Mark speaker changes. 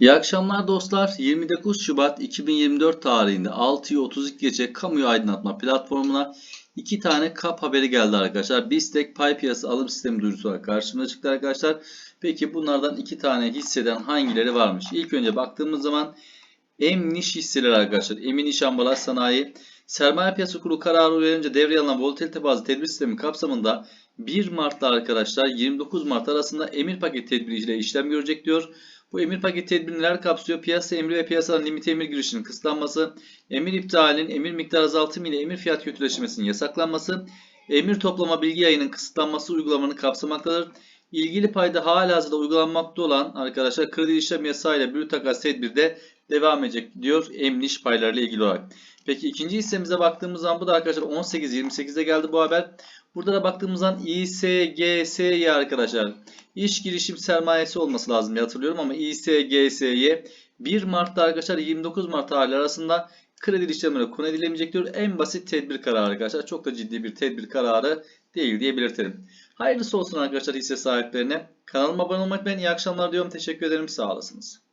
Speaker 1: İyi akşamlar dostlar. 29 Şubat 2024 tarihinde 6'yı 32 gece kamuyu aydınlatma platformuna iki tane kap haberi geldi arkadaşlar. Bistek pay piyasası alım sistemi duyurusu olarak karşımıza çıktı arkadaşlar. Peki bunlardan iki tane hisseden hangileri varmış? İlk önce baktığımız zaman Emniş hisseler arkadaşlar. Emin İş Ambalaj Sanayi Sermaye Piyasası Kurulu kararı uyarınca devreye alınan volatilite bazlı tedbir sistemi kapsamında 1 Mart'ta arkadaşlar 29 Mart arasında emir paket tedbiriyle işlem görecek diyor. Bu emir paket tedbiri neler kapsıyor? Piyasa emri ve piyasadan limit emir girişinin kısıtlanması, emir iptalinin, emir miktar azaltımı ile emir fiyat kötüleşmesinin yasaklanması, emir toplama bilgi yayının kısıtlanması uygulamanın kapsamaktadır. İlgili payda halihazırda uygulanmakta olan arkadaşlar kredi işlem yasayla brüt takas tedbirde devam edecek diyor emniş paylarıyla ilgili olarak. Peki ikinci hissemize baktığımız zaman bu da arkadaşlar 18.28'de geldi bu haber. Burada da baktığımız zaman İSGS'ye arkadaşlar iş girişim sermayesi olması lazım diye hatırlıyorum ama İSGS'ye 1 Mart'ta arkadaşlar 29 Mart tarihi arasında kredi işlemleri konu edilemeyecek diyor. En basit tedbir kararı arkadaşlar. Çok da ciddi bir tedbir kararı değil diye belirtelim. Hayırlısı olsun arkadaşlar hisse sahiplerine. Kanalıma abone olmayı unutmayın. İyi akşamlar diyorum. Teşekkür ederim. Sağ olasınız.